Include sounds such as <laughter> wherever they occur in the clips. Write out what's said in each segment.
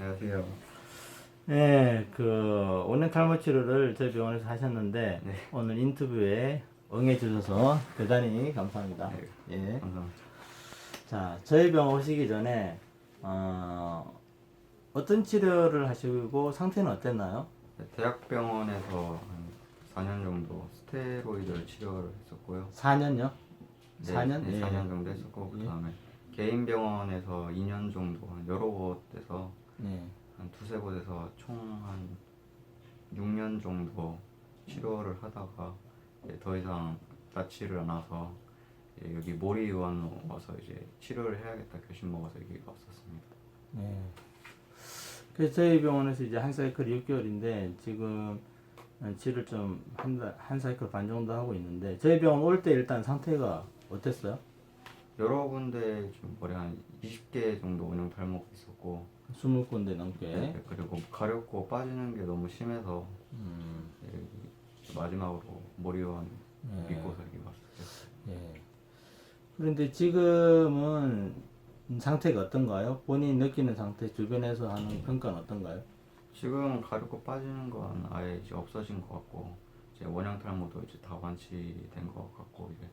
안녕하세요. 네, 그 원형 탈모 치료를 저희 병원에서 하셨는데 네. 오늘 인터뷰에 응해 주셔서 대단히 감사합니다. 네. 예. 감사합니다. 자, 저희 병원 오시기 전에 어, 어떤 치료를 하시고 상태는 어땠나요? 네, 대학병원에서 한 4년 정도 스테로이드 치료를 했었고요. 4년요? 네, 4년? 네, 예. 4년 정도 했었고 예. 그다음에 개인 병원에서 2년 정도 한 여러 곳에서 네. 곳에서 총 한 6년 정도 치료를 하다가 더 이상 낫지를 않아서 여기 모리의원 와서 이제 치료를 해야겠다 결심 먹어서 여기 왔었습니다. 네. 그래서 저희 병원에서 이제 한 사이클 6개월인데 지금 치료를 좀한 한 사이클 반 정도 하고 있는데 저희 병원 올 때 일단 상태가 어땠어요? 여러 군데 좀 머리 한 20개 정도 원형 탈모가 있었고 20군데 넘게. 네, 그리고 가렵고 빠지는 게 너무 심해서 음, 여기 마지막으로 모리원 네. 믿고서 여기 왔어요. 예. 그런데 지금은 상태가 어떤가요? 본인이 느끼는 상태, 주변에서 하는 평가는 어떤가요? 지금 가렵고 빠지는 건 아예 이제 없어진 것 같고 이제 원형 탈모도 이제 다 완치된 것 같고 이제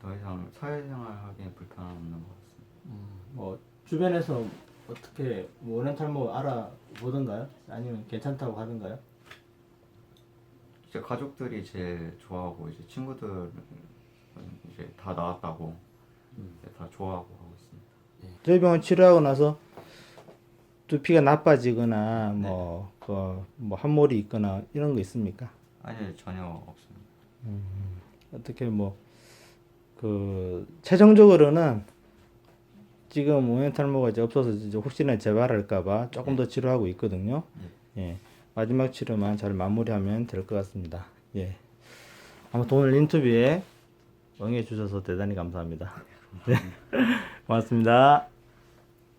더 이상 사회생활 하기에 불편함 없는 것 같습니다. 뭐 주변에서 어떻게 뭐 원형 탈모 알아보던가요? 아니면 괜찮다고 하던가요? 이제 가족들이 제일 좋아하고 이제 친구들은 이제 다 나았다고 이제 다 좋아하고 하고 있습니다. 저희 병원 치료하고 나서 두피가 나빠지거나 뭐, 그, 뭐 한몰이 있거나 이런 거 있습니까? 아니 전혀 없습니다. 어떻게 뭐 그 최종적으로는 지금 원형 탈모가 이제 없어서 이제 혹시나 재발할까봐 조금 더 치료하고 있거든요. 예, 마지막 치료만 잘 마무리하면 될 것 같습니다. 예, 아무튼 오늘 인터뷰에 응해 주셔서 대단히 감사합니다. <laughs> 네, 고맙습니다.